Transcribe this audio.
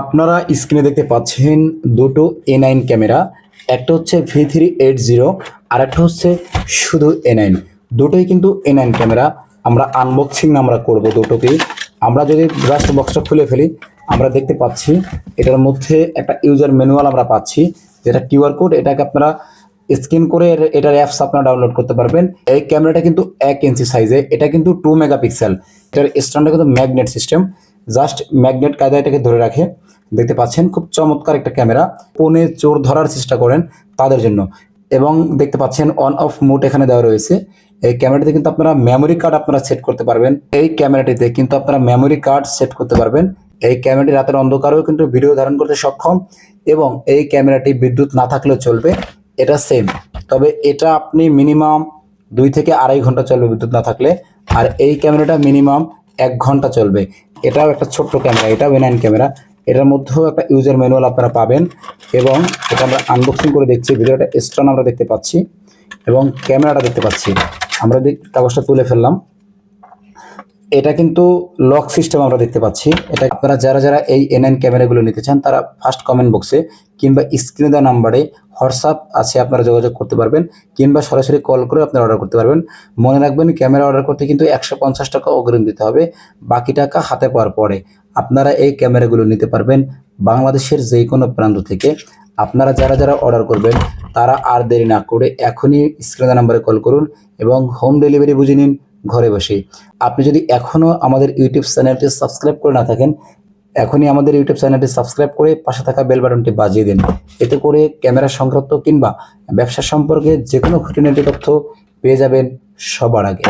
আপনারা স্ক্রিনে দেখতে পাচ্ছেন দুটো এ নাইন ক্যামেরা একটা হচ্ছে ভি থ্রি এইট জিরো আর একটা হচ্ছে শুধু এ নাইন দুটোই কিন্তু এ নাইন ক্যামেরা আমরা আনবক্সিং আমরা করব দুটোকেই আমরা যদি জাস্ট বক্সটা খুলে ফেলি, আমরা দেখতে পাচ্ছি এটার মধ্যে একটা ইউজার ম্যানুয়াল আমরা পাচ্ছি। যেটা কিউআর কোড এটাকে আপনারা স্ক্যান করে এটার অ্যাপস আপনারা ডাউনলোড করতে পারবেন। এই ক্যামেরাটা কিন্তু এক ইঞ্চি সাইজে এটা কিন্তু টু মেগাপিক্সেল এটার স্ট্যান্ডটা কিন্তু ম্যাগনেট সিস্টেম জাস্ট ম্যাগনেট কায়দা এটাকে ধরে রাখে। দেখতে পাচ্ছেন, খুব চমৎকার একটা ক্যামেরা। ফোনে চোর ধরার চেষ্টা করেন তাদের জন্য। এবং দেখতে পাচ্ছেন অন অফ মোড এখানে দেওয়া রয়েছে। এই ক্যামেরাটিতে কিন্তু আপনারা মেমোরি কার্ড আপনারা সেট করতে পারবেন। এই ক্যামেরাটিতে কিন্তু আপনারা মেমোরি কার্ড সেট করতে পারবেন। এই ক্যামেরাটি রাতের অন্ধকারেও কিন্তু ভিডিও ধারণ করতে সক্ষম এবং এই ক্যামেরাটি বিদ্যুৎ না থাকলেও চলবে। এটা সেম তবে এটা আপনি মিনিমাম দুই থেকে আড়াই ঘণ্টা চলবে বিদ্যুৎ না থাকলে। আর এই ক্যামেরাটা মিনিমাম এক ঘণ্টা চলবে। এটাও একটা ছোট্ট ক্যামেরা, এটাও নাইন ক্যামেরা। এটার মধ্যেও একটা ইউজার ম্যানুয়াল আপনারা পাবেন এবং এটা আমরা আনবক্সিং করে দেখছি ভিডিওটা স্ট্রন আমরা দেখতে পাচ্ছি এবং ক্যামেরাটা দেখতে পাচ্ছি। আমরা কাগজটা তুলে ফেললাম। এটা কিন্তু লক সিস্টেম আমরা দেখতে পাচ্ছি। এটা আপনারা যারা যারা এই এনএন ক্যামেরাগুলো নিতে চান, তারা ফার্স্ট কমেন্ট বক্সে কিংবা স্ক্রিনে দেওয়া নাম্বারে হোয়াটসঅ্যাপ আছে, আপনারা যোগাযোগ করতে পারবেন, কিংবা সরাসরি কল করে আপনারা অর্ডার করতে পারবেন। মনে রাখবেন ক্যামেরা অর্ডার করতে কিন্তু একশো পঞ্চাশ টাকা অগ্রিম দিতে হবে, বাকি টাকা হাতে পাওয়ার পরে। আপনারা এই ক্যামেরাগুলো নিতে পারবেন বাংলাদেশের যে কোনো প্রান্ত থেকে। আপনারা যারা যারা অর্ডার করবেন, তারা আর দেরি না করে এখনই স্ক্রিনে নাম্বারে কল করুন এবং হোম ডেলিভারি বুঝে নিন। ঘরে বসে আপনি যদি এখনও আমাদের ইউটিউব চ্যানেলটি সাবস্ক্রাইব করে না থাকেন, এখনই আমাদের ইউটিউব চ্যানেলটি সাবস্ক্রাইব করে পাশে থাকা বেল বাটনটি বাজিয়ে দিন। এতে করে ক্যামেরা সংক্রান্ত কিংবা ব্যবসা সম্পর্কে যে কোনো খুঁটিনাটি তথ্য পেয়ে যাবেন সবার আগে।